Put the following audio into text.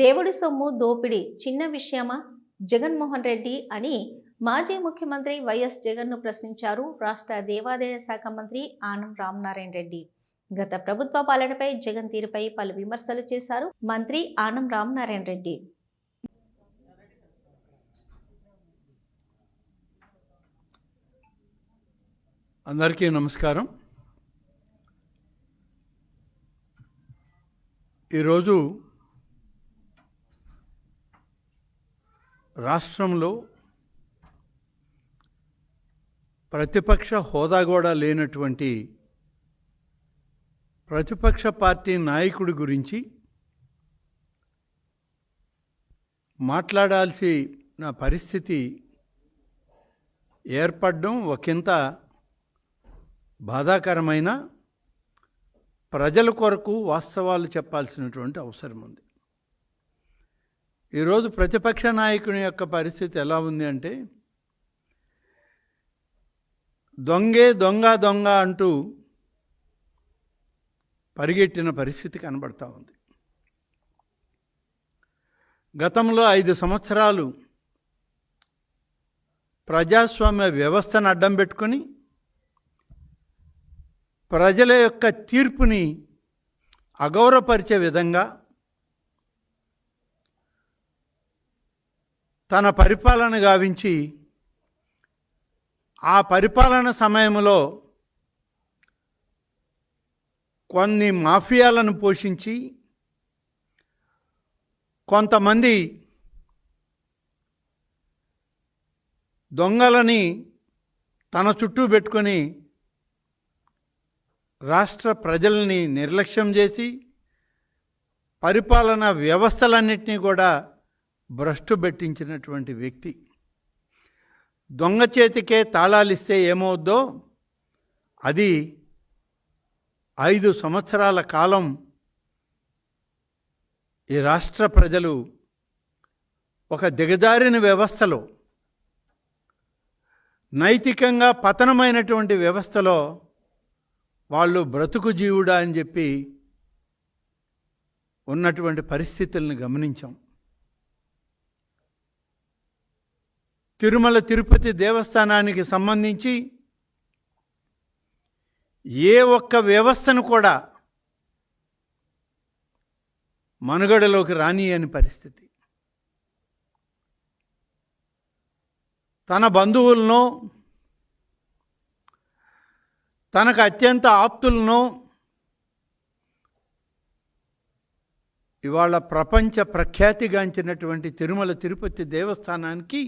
దేవుడి సొమ్ము దోపిడీ చిన్న విషయమా? జగన్మోహన్ రెడ్డి అని మాజీ ముఖ్యమంత్రి వైఎస్ జగన్ను ప్రశ్నించారు రాష్ట్ర దేవాదాయ శాఖ మంత్రి ఆనం రామనారాయణ రెడ్డి. గత ప్రభుత్వ పాలనపై జగన్ తీరుపై పలు విమర్శలు చేశారు మంత్రి ఆనం రామనారాయణ రెడ్డి. అందరికీ నమస్కారం. ఈరోజు రాష్ట్రంలో ప్రతిపక్ష హోదా కూడా లేనటువంటి ప్రతిపక్ష పార్టీ నాయకుడి గురించి మాట్లాడాల్సిన పరిస్థితి ఏర్పడడం ఒకంత బాధాకరమైన ప్రజల కొరకు వాస్తవాలు చెప్పాల్సినటువంటి అవసరం ఉంది. ఈరోజు ప్రతిపక్ష నాయకుని యొక్క పరిస్థితి ఎలా ఉంది అంటే దొంగే దొంగ దొంగ అంటూ పరిగెట్టిన పరిస్థితి కనబడతా ఉంది. గతంలో ఐదు సంవత్సరాలు ప్రజాస్వామ్య వ్యవస్థను అడ్డం పెట్టుకొని ప్రజల యొక్క తీర్పుని అగౌరవపరిచే విధంగా తన పరిపాలన గావించి ఆ పరిపాలన సమయంలో కొన్ని మాఫియాలను పోషించి కొంతమంది దొంగలని తన చుట్టూ పెట్టుకొని రాష్ట్ర ప్రజల్ని నిర్లక్ష్యం చేసి పరిపాలన వ్యవస్థలన్నింటినీ కూడా భ్రష్టు పెట్టించినటువంటి వ్యక్తి. దొంగ చేతికే తాళాలిస్తే ఏమవుద్దో అది ఐదు సంవత్సరాల కాలం ఈ రాష్ట్ర ప్రజలు ఒక దిగజారిన వ్యవస్థలో నైతికంగా పతనమైనటువంటి వ్యవస్థలో వాళ్ళు బ్రతుకు జీవుడా అని చెప్పి ఉన్నటువంటి పరిస్థితులను గమనించాం. తిరుమల తిరుపతి దేవస్థానానికి సంబంధించి ఏ ఒక్క వ్యవస్థను కూడా మనుగడలోకి రానియని పరిస్థితి. తన బంధువులను తనకు అత్యంత ఆప్తులను ఇవాళ ప్రపంచ ప్రఖ్యాతిగాంచినటువంటి తిరుమల తిరుపతి దేవస్థానానికి